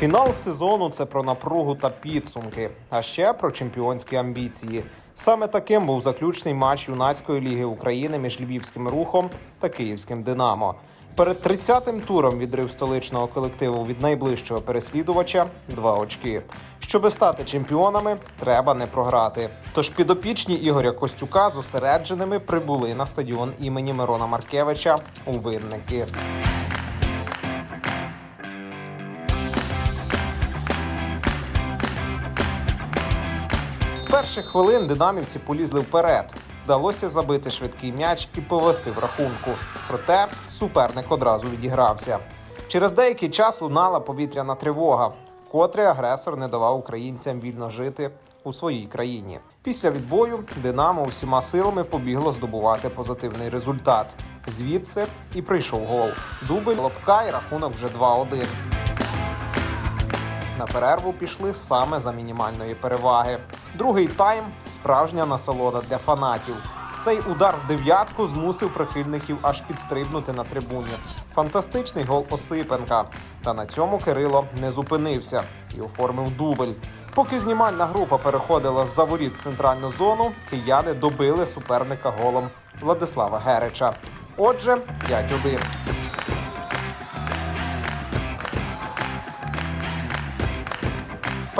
Фінал сезону це про напругу та підсумки, а ще про чемпіонські амбіції. Саме таким був заключний матч юнацької ліги України між львівським рухом та київським Динамо. Перед 30-тим туром відрив столичного колективу від найближчого переслідувача два очки. Щоби стати чемпіонами, треба не програти. Тож підопічні Ігоря Костюка зосередженими прибули на стадіон імені Мирона Маркевича у Винники. З перших хвилин динамівці полізли вперед. Вдалося забити швидкий м'яч і повести в рахунку. Проте суперник одразу відігрався. Через деякий час лунала повітряна тривога, вкотре агресор не давав українцям вільно жити у своїй країні. Після відбою Динамо усіма силами побігло здобувати позитивний результат. Звідси і прийшов гол. Дубль лобка і рахунок вже 2-1. На перерву пішли саме за мінімальної переваги. Другий тайм справжня насолода для фанатів. Цей удар в дев'ятку змусив прихильників аж підстрибнути на трибуні. Фантастичний гол Осипенка. Та на цьому Кирило не зупинився і оформив дубль. Поки знімальна група переходила з-за воріт центральну зону, кияни добили суперника голом Владислава Герича. Отже, 5-1.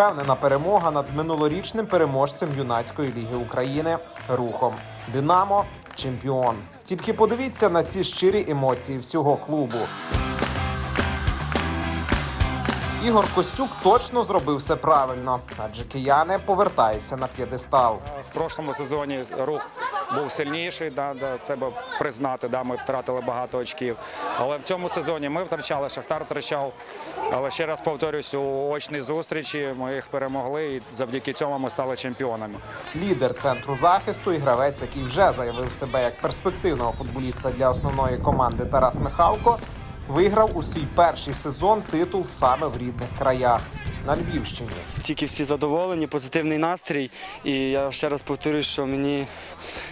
Впевнена перемога над минулорічним переможцем юнацької ліги України рухом. Динамо чемпіон. Тільки подивіться на ці щирі емоції всього клубу. Ігор Костюк точно зробив все правильно, адже кияни повертаються на п'єдестал. В прошлому сезоні рух був сильніший, да, да, це би признати. Да, ми втратили багато очків. Але в цьому сезоні ми втрачали, Шахтар втрачав. Але ще раз повторюсь, у очній зустрічі ми їх перемогли, і завдяки цьому ми стали чемпіонами. Лідер центру захисту і гравець, який вже заявив себе як перспективного футболіста для основної команди Тарас Михалко, виграв у свій перший сезон титул саме в рідних краях на Львівщині. Тільки всі задоволені, позитивний настрій. І я ще раз повторюю, що мені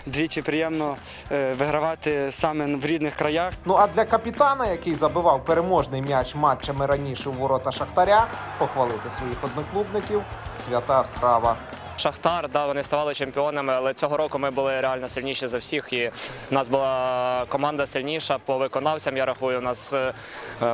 двічі приємно е, вигравати саме в рідних краях. Ну а для капітана, який забивав переможний м'яч матчами раніше у ворота Шахтаря, похвалити своїх одноклубників свята справа. Шахтар, да, вони ставали чемпіонами, але цього року ми були реально сильніші за всіх. І в нас була команда сильніша по виконавцям. Я рахую, у нас е,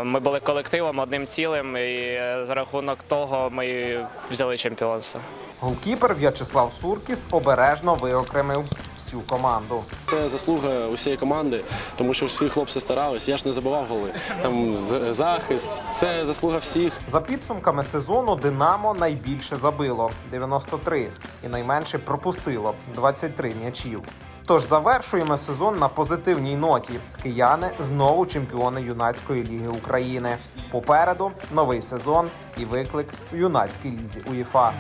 ми були колективом, одним цілим, і е, за рахунок того ми взяли чемпіонство. Голкіпер В'ячеслав Суркіс обережно виокремив всю команду. Це заслуга усієї команди, тому що всі хлопці старались. Я ж не забував голи. Там захист, це заслуга всіх. За підсумками сезону Динамо найбільше забило 93 і найменше пропустило 23 м'ячів. Тож завершуємо сезон на позитивній ноті. Кияни знову чемпіони юнацької ліги України. Попереду новий сезон і виклик у юнацькій лізі УЄФА.